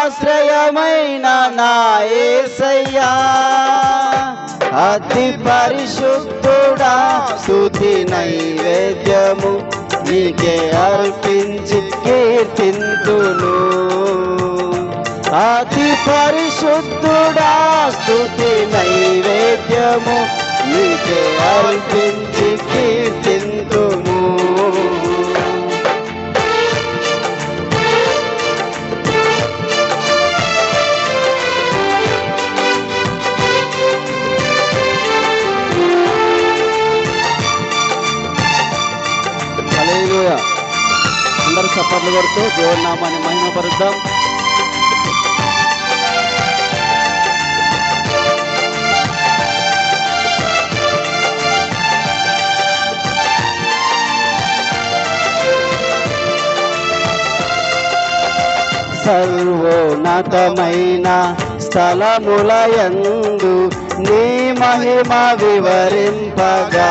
ఆశ్రయమైన నాయసయ్యా అతి పరిశుద్ధుడా స్తుతి నైవేద్యము నీకే అర్పించి కీర్తింతును. అతి పరిశుద్ధుడా స్థుతి నైవేద్యము నీకే అర్పించి అందరూ చప్పట్లు కొడుతూ దేవుడి నామాన్ని మహిమపరుద్దాం. సర్వోన్నతమైన స్థలములయందు నీ మహిమ వివరింపగా.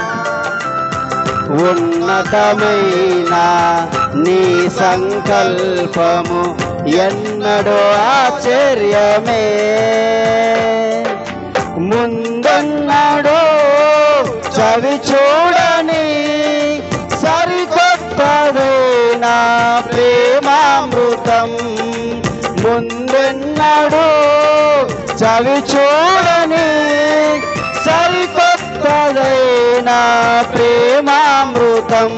ఉన్నతమైన నీ సంకల్పము ఎన్నడో ఆశ్చర్యమే. ముందన్నడో చవి చూడని సరికొత్తదైన ప్రేమామృతం. ముందన్నడో చవి చూడని సరికొత్తదైన ప్రేమామృతం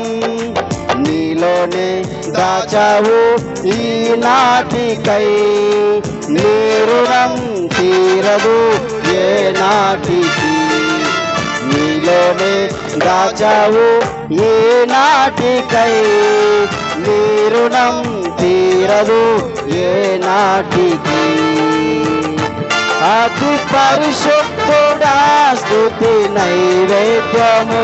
నీలోనే దాచావు ఈనాటికై. నీ రుణం తీరదు ఏ నాటికి నీలోనే దాచావు ఏ నాటికై నీ రుణం తీరదు ఏ నాటికి అతి పరిశుద్ధుడా స్థుతి నైవేద్యము.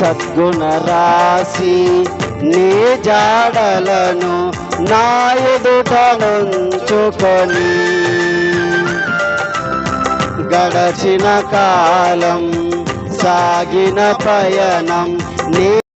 సద్గుణ రాశి నీ జాడలను నా ఎదుట గడచిన కాలం సాగిన పయనం నీ